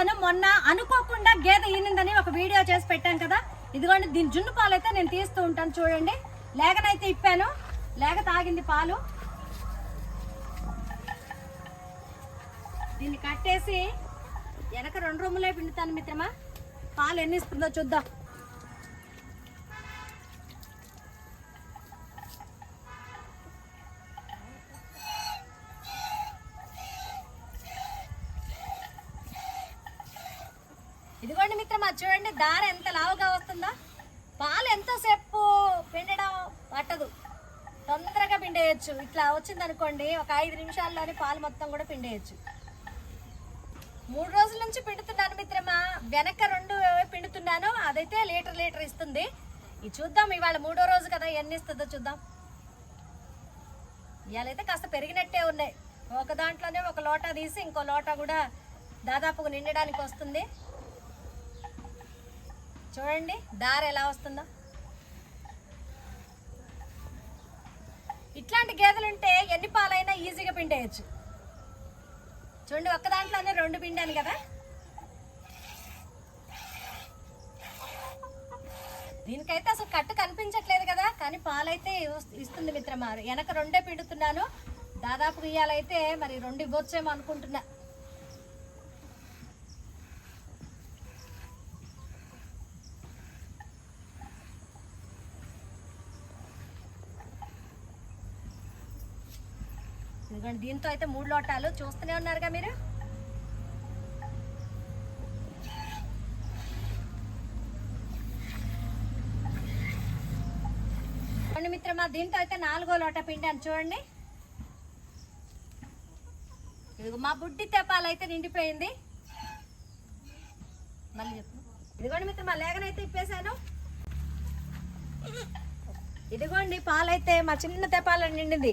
చేస్తాను. మొన్న అనుకోకుండా గేదె ఈనిందని ఒక వీడియో చేసి పెట్టాను కదా. ఇదిగోండి దీని జున్ను పాలు అయితే నేను తీస్తూ ఉంటాను చూడండి. లేగనైతే ఇప్పాను. లేగ తాగింది పాలు. దీన్ని కట్టేసి వెనక రెండు రూములే పిండుతాను మిత్రమా. పాలు ఎన్ని ఇస్తుందో చూద్దాం. ఇదిగోండి మిత్రమా చూడండి దార ఎంత లావుగా వస్తుందో? పాలు ఎంతసేపు పిండడం పట్టదు. తొందరగా పిండేయచ్చు. ఇట్లా వచ్చింది అనుకోండి ఒక ఐదు నిమిషాల్లోనే పాలు మొత్తం కూడా పిండేయచ్చు. మూడు రోజుల నుంచి పిండుతున్నాను మిత్రమా. వెనక రెండు పిండుతున్నాను. అదైతే లీటర్ లీటర్ ఇస్తుంది. ఇది చూద్దాం ఇవాళ మూడో రోజు కదా ఎన్ని ఇస్తుందో చూద్దాం. ఇవాళైతే కాస్త పెరిగినట్టే ఉన్నాయి. ఒక దాంట్లోనే ఒక లోటా తీసి ఇంకో లోటా కూడా దాదాపుగా నిండడానికి వస్తుంది. చూడండి దారి ఎలా వస్తుందో. ఇట్లాంటి గేదెలు ఉంటే ఎన్ని పాలైనా ఈజీగా పిండేయచ్చు. చూడండి ఒక్క దాంట్లోనే రెండు పిండాను కదా. దీనికైతే అసలు కట్టు కనిపించట్లేదు కదా కానీ పాలైతే ఇస్తుంది మిత్రమారు వెనక రెండే పిండుతున్నాను. దాదాపు ఇయ్యాలైతే మరి రెండు ఇవ్వచ్చేమో అనుకుంటున్నా. ఇదిగోండి దీంతో అయితే మూడు లోటాలు. చూస్తూనే ఉన్నారుగా మీరు? చూడండి మిత్రమా దీంతో అయితే నాలుగో లోట పిండాను. చూడండి. ఇదిగో మా బుడ్డి తెపాలు అయితే నిండిపోయింది. మళ్ళీ చెప్పు. ఇదిగోండి మిత్రమా లేగనైతే ఇప్పేశాను. ఇదిగోండి పాలైతే మా చిన్న తెపాల నిండింది.